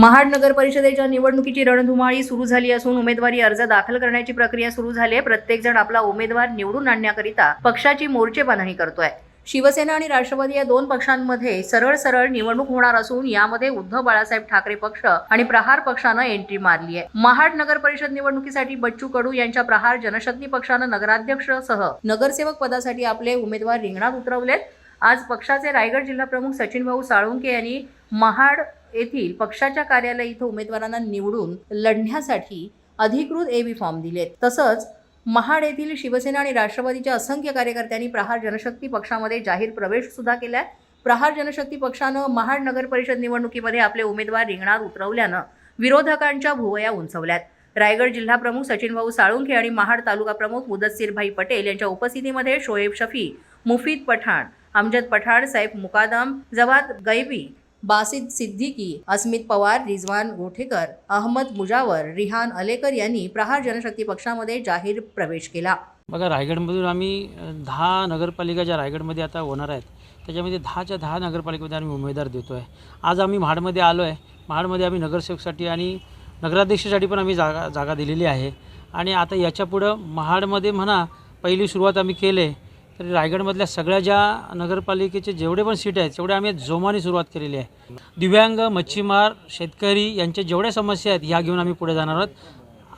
महाड नगर परिषदेच्या निवडणुकीची रणधुमाळी सुरू झाली असून उमेदवारी अर्ज दाखल करण्याची प्रक्रिया सुरू झाली आहे. प्रत्येक जण आपला उमेदवार निवडून आणण्याकरिता पक्षाची मोर्चे बांधणी करतोय. शिवसेना आणि राष्ट्रवादी या दोन पक्षांमध्ये सरळ सरळ निवडणूक होणार असून यामध्ये उद्धव बाळासाहेब ठाकरे पक्ष आणि प्रहार पक्षानं एंट्री मारली आहे. महाड नगर परिषद निवडणुकीसाठी बच्चू कडू यांच्या प्रहार जनशक्ती पक्षानं नगराध्यक्षसह नगरसेवक पदासाठी आपले उमेदवार रिंगणात उतरवलेत. आज पक्षाचे रायगड जिल्हा प्रमुख सचिन भाऊ साळुंके यांनी महाड येथील पक्षाच्या कार्यालय इथं उमेदवारांना निवडून लढण्यासाठी अधिकृत ए बी फॉर्म दिलेत. तसंच महाड येथील शिवसेना आणि राष्ट्रवादीच्या असंख्य कार्यकर्त्यांनी प्रहार जनशक्ती पक्षामध्ये जाहीर प्रवेश सुद्धा केलाय. प्रहार जनशक्ती पक्षानं महाड नगर परिषद निवडणुकीमध्ये आपले उमेदवार रिंगणात उतरवल्यानं विरोधकांच्या भुवया उंचवल्यात. रायगड जिल्हा प्रमुख सचिन भाऊ साळुंखे आणि महाड तालुका प्रमुख मुदस्सीरभाई पटेल यांच्या उपस्थितीमध्ये शोएब शफी मुफीद पठाण अमजद पठाण सैफ मुकादम जवाद गैबी बासिद सिद्दीकी अस्मित पवार रिजवान गोठेकर अहमद मुजावर रिहान अलेकर यांनी प्रहार जनशक्ती पक्षामध्ये जाहीर प्रवेश केला. बघा रायगडमधून आम्ही दहा नगरपालिका ज्या रायगडमध्ये आता होणार आहेत त्याच्यामध्ये दहाच्या दहा नगरपालिकेमध्ये आम्ही उमेदवार देतो आहे आज आम्ही महाडमध्ये आलो आहे महाडमध्ये आम्ही नगरसेवकसाठी आणि नगराध्यक्षासाठी पण आम्ही जागा जागा दिलेली आहे. आणि आता याच्यापुढं महाडमध्ये म्हणा पहिली सुरुवात आम्ही केले तरी रायगडमधल्या सगळ्या ज्या नगरपालिकेचे जेवढे पण सीट आहेत तेवढे आम्ही जोमाने सुरुवात केलेली आहे. दिव्यांग मच्छीमार शेतकरी यांच्या जेवढ्या समस्या आहेत ह्या घेऊन आम्ही पुढे जाणार आहोत.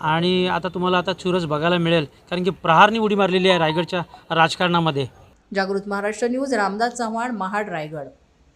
आणि आता तुम्हाला आता चुरस बघायला मिळेल कारण की प्रहारनी उडी मारलेली आहे रायगडच्या राजकारणामध्ये. जागृत महाराष्ट्र न्यूज रामदास चव्हाण महाड रायगड.